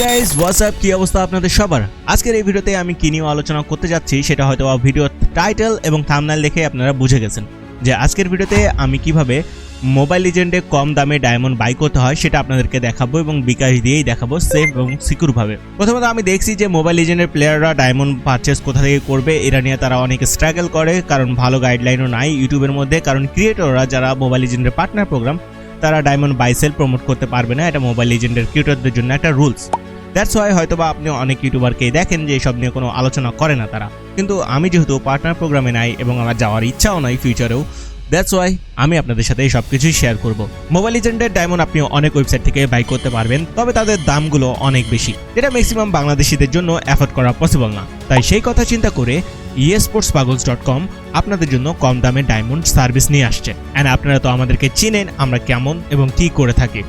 Guys WhatsApp কি অবস্থা আপনাদের সবার? আজকের এই ভিডিওতে আমি কি নিয়ে আলোচনা করতে যাচ্ছি, সেটা হয়তো ভিডিও টাইটেল এবং থাম্বনেল দেখে আপনারা বুঝে গেছেন। যে আজকের ভিডিওতে আমি কীভাবে মোবাইল লিজেন্ডে কম দামে ডায়মন্ড বাই করতে হয়, সেটা আপনাদেরকে দেখাবো এবং বিকাশ দিয়েই দেখাবো সেফ এবং সিকিউর ভাবে। প্রথমত আমি দেখছি যে মোবাইল লিজেন্ডের প্লেয়াররা ডায়মন্ড পারচেস কোথা থেকে করবে, এরা নিয়ে তারা অনেক স্ট্রাগল করে, কারণ ভালো গাইডলাইনও নাই ইউটিউবের মধ্যে, কারণ ক্রিয়েটররা যারা মোবাইল লিজেন্ডের পার্টনার প্রোগ্রাম তারা ডায়মন্ড বাই সেল প্রমোট করতে পারবে না, এটা মোবাইল লিজেন্ডের ক্রিয়েটরদের জন্য একটা রুলস দ্যাটস ওয়াই হয়তো বা আপনি অনেক ইউটিউবারকেই দেখেন যে এসব নিয়ে কোনো আলোচনা করে না তারা। কিন্তু আমি যেহেতু পার্টনার প্রোগ্রামে নাই এবং আমার যাওয়ার ইচ্ছাও নাই ফিউচারেও দ্যাটস ওয়াই আমি আপনাদের সাথে সব কিছুই শেয়ার করব। মোবাইল লিজেন্ডের ডায়মন্ড আপনি অনেক ওয়েবসাইট থেকে বাই করতে পারবেন, তবে তাদের দামগুলো অনেক বেশি। যেটা ম্যাক্সিমাম বাংলাদেশিদের জন্য অ্যাফোর্ড করা পসিবল না। তাই সেই কথা চিন্তা করে ইয়েস্পোর্টস পাগলস ডট কম আপনাদের জন্য কম দামে ডায়মন্ড সার্ভিস নিয়ে আসছে। অ্যান্ড আপনারা তো আমাদেরকে চিনেন, আমরা কেমন এবং কি করে থাকি।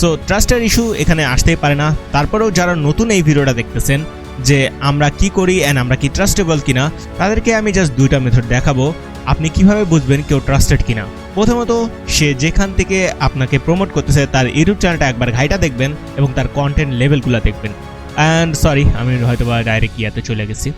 সো ট্রাস্টের ইস্যু এখানে আসতেই পারে না। তারপরেও যারা নতুন এই ভিডিওটা দেখতেছেন, যে আমরা কি করি অ্যান্ড আমরা কি ট্রাস্টেবল কিনা, তাদেরকে আমি জাস্ট দুইটা মেথড দেখাবো। আপনি কীভাবে বুঝবেন কেউ ট্রাস্টেড কিনা? প্রথমত, সে যেখান থেকে আপনাকে প্রমোট করতেছে, তার ইউটিউব চ্যানেলটা একবার ঘাইটা দেখবেন এবং তার কন্টেন্ট লেভেলগুলো দেখবেন। অ্যান্ড সরি আমি হয়তো বা ডাইরেক্ট ইয়াতে চলে গেছি।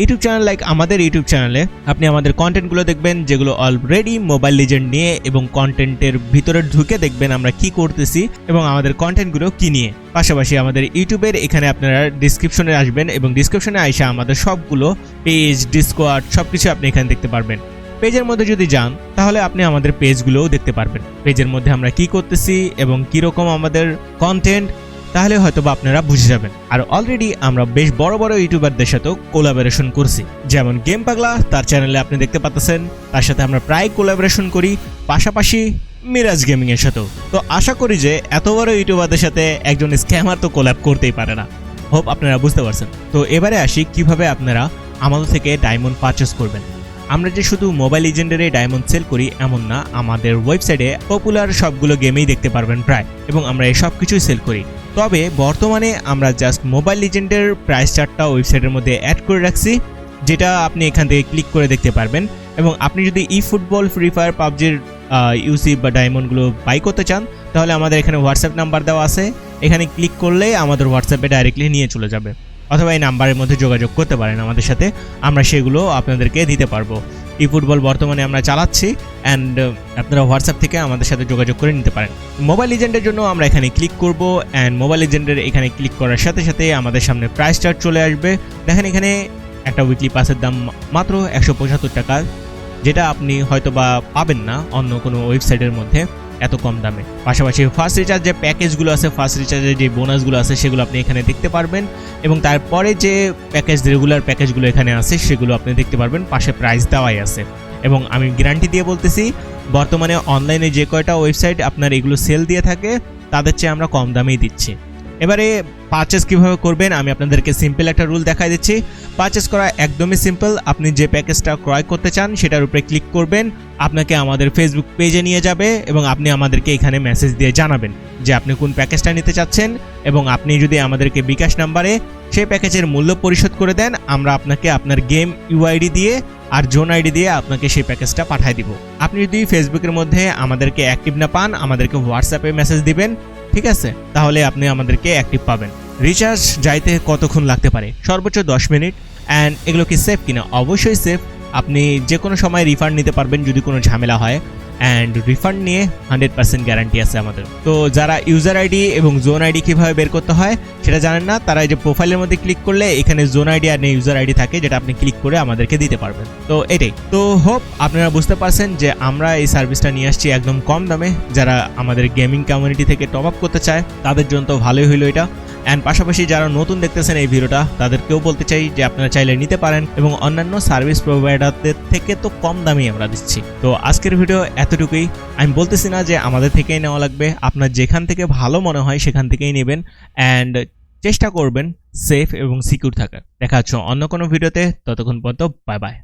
ইউটিউব চ্যানেল লাইক আমাদের ইউটিউব চ্যানেলে আপনি আমাদের কন্টেন্টগুলো দেখবেন, যেগুলো অলরেডি মোবাইল লিজেন্ড নিয়ে এবং কন্টেন্টের ভিতরে ঢুকে দেখবেন আমরা কি করতেছি এবং আমাদের কন্টেন্টগুলো কি নিয়ে। পাশাপাশি আমাদের ইউটিউবের এখানে আপনারা ডিসক্রিপশনে আসবেন এবং ডিসক্রিপশনে আইসা আমাদের সবগুলো পেজ ডিসকোয়ার্ড সব কিছু আপনি এখানে দেখতে পারবেন। পেজের মধ্যে যদি যান, তাহলে আপনি আমাদের পেজগুলোও দেখতে পারবেন। পেজের মধ্যে আমরা কি করতেছি এবং কীরকম আমাদের কন্টেন্ট তাহলে হয়তো বা আপনারা বুঝে যাবেন। আর অলরেডি আমরা বেশ বড় বড় ইউটিউবারদের সাথেও কোলাবোরেশন করছি। যেমন গেম পাগলা, তার চ্যানেলে আপনি দেখতে পাচ্ছেন তার সাথে আমরা প্রায় কোলাবোরেশন করি, পাশাপাশি মিরাজ গেমিং এর সাথেও। তো আশা করি যে এত বড় ইউটিউবারদের সাথে একজন স্ক্যামার তো কোলাব করতেই পারে না। হোপ আপনারা বুঝতে পারছেন। তো এবারে আসি কীভাবে আপনারা আমাদের থেকে ডায়মন্ড পারচেস করবেন। আমরা যে শুধু মোবাইল লিজেন্ডারে ডায়মন্ড সেল করি এমন না, আমাদের ওয়েবসাইটে পপুলার সবগুলো গেমেই দেখতে পারবেন প্রায়। এবং আমরা এই সব কিছুই সেল করি। তবে বর্তমানে আমরা জাস্ট মোবাইল লিজেন্ডের প্রাইস চার্টটা ওয়েবসাইটের মধ্যে অ্যাড করে রাখছি, যেটা আপনি এখান থেকে ক্লিক করে দেখতে পারবেন। এবং আপনি যদি ই ফুটবল ফ্রি ফায়ার পাবজির ইউসি বা ডায়মন্ডগুলো বাই করতে চান, তাহলে আমাদের এখানে হোয়াটসঅ্যাপ নাম্বার দেওয়া আছে। এখানে ক্লিক করলে আমাদের হোয়াটসঅ্যাপে ডাইরেক্টলি নিয়ে চলে যাবে। অথবা এই নাম্বারের মধ্যে যোগাযোগ করতে পারেন আমাদের সাথে। আমরা সেগুলো আপনাদেরকে দিতে পারব। ই ফুটবল বর্তমানে আমরা চালাচ্ছি অ্যান্ড আপনারা হোয়াটসঅ্যাপ থেকে আমাদের সাথে যোগাযোগ করে নিতে পারেন। মোবাইল লিজেন্ডের জন্য আমরা এখানে ক্লিক করব অ্যান্ড মোবাইল লিজেন্ডের এখানে ক্লিক করার সাথে সাথে আমাদের সামনে প্রাইস চার্ট চলে আসবে। দেখেন এখানে একটা উইকলি পাসের দাম মাত্র একশো পঁচাত্তর টাকা, যেটা আপনি হয়তো বা পাবেন না অন্য কোনো ওয়েবসাইটের মধ্যে। এত কম দামে। পাশাপাশি ফার্স্ট রিচার্জ যে প্যাকেজগুলো আছে ফার্স্ট রিচার্জের যে বোনাসগুলো আছে, সেগুলো আপনি এখানে দেখতে পারবেন। এবং তারপরে যে প্যাকেজ রেগুলার প্যাকেজগুলো এখানে আছে, সেগুলো আপনি দেখতে পারবেন। পাশে প্রাইস দেওয়াই আছে। এবং আমি গ্যারান্টি দিয়ে বলতেছি, বর্তমানে অনলাইনে যে কয়টা ওয়েবসাইট আপনার এগুলো সেল দিয়ে থাকে, তাদের চেয়ে আমরা কম দামেই দিচ্ছি। এবারে পারচেস কীভাবে করবেন, আমি আপনাদেরকে সিম্পল একটা রুল দেখাই দিচ্ছি। পারচেস করা একদমই সিম্পল আপনি যে প্যাকেজটা ক্রয় করতে চান, সেটার উপরে ক্লিক করবেন, আপনাকে আমাদের ফেসবুক পেজে নিয়ে যাবে এবং আপনি আমাদেরকে এখানে মেসেজ দিয়ে জানাবেন যে আপনি কোন প্যাকেজটা নিতে চাচ্ছেন এবং আপনি যদি আমাদেরকে বিকাশ নাম্বারে সেই প্যাকেজের মূল্য পরিশোধ করে দেন, আমরা আপনাকে আপনার গেম ইউআইডি দিয়ে আর জোন আইডি দিয়ে আপনাকে সেই প্যাকেজটা পাঠিয়ে দিব। আপনি যদি ফেসবুকের মধ্যে আমাদেরকে অ্যাক্টিভ না পান, আমাদেরকে হোয়াটসঅ্যাপে মেসেজ দিবেন ঠিক আছে? তাহলে আপনি আমাদেরকে অ্যাক্টিভ পাবেন। রিচার্জ যাইতে কতক্ষণ লাগতে পারে? সর্বোচ্চ দশ মিনিট। অ্যান্ড এগুলো কি সেফ কিনা? অবশ্যই সেফ আপনি যে কোনো সময় রিফান্ড নিতে পারবেন যদি কোনো ঝামেলা হয়। অ্যান্ড রিফান্ড নিয়ে হান্ড্রেড পার্সেন্ট গ্যারান্টি আছে আমাদের। তো যারা ইউজার আইডি এবং জোন আইডি কীভাবে বের করতে হয়, সেটা জানেন না, তারা এই যে প্রোফাইলের মধ্যে ক্লিক করলে এখানে জোন আইডি আর ইউজার আইডি থাকে, যেটা আপনি ক্লিক করে আমাদেরকে দিতে পারবেন। তো এটাই। তো হোপ আপনারা বুঝতে পারছেন যে আমরা এই সার্ভিসটা নিয়ে আসছি একদম কম দামে। যারা আমাদের গেমিং কমিউনিটি থেকে টপ আপ করতে চায়, তাদের জন্য তো ভালোই হইল এটা। অ্যান্ড পাশাপাশি যারা নতুন দেখতেছেন এই ভিডিওটা, তাদেরকেও বলতে চাই যে আপনারা চাইলে নিতে পারেন এবং অন্যান্য সার্ভিস প্রোভাইডারদের থেকে তো কম দামেই আমরা দিচ্ছি। তো আজকের ভিডিও এতটুকুই। আমি বলতেছি না যে আমাদের থেকেই নেওয়া লাগবে। আপনার যেখান থেকে ভালো মনে হয় সেখান থেকেই নেবেন। অ্যান্ড চেষ্টা করবেন সেফ এবং সিকিউর থাকার। দেখা হচ্ছে অন্য কোনো ভিডিওতে। ততক্ষণ পর্যন্ত বাই বাই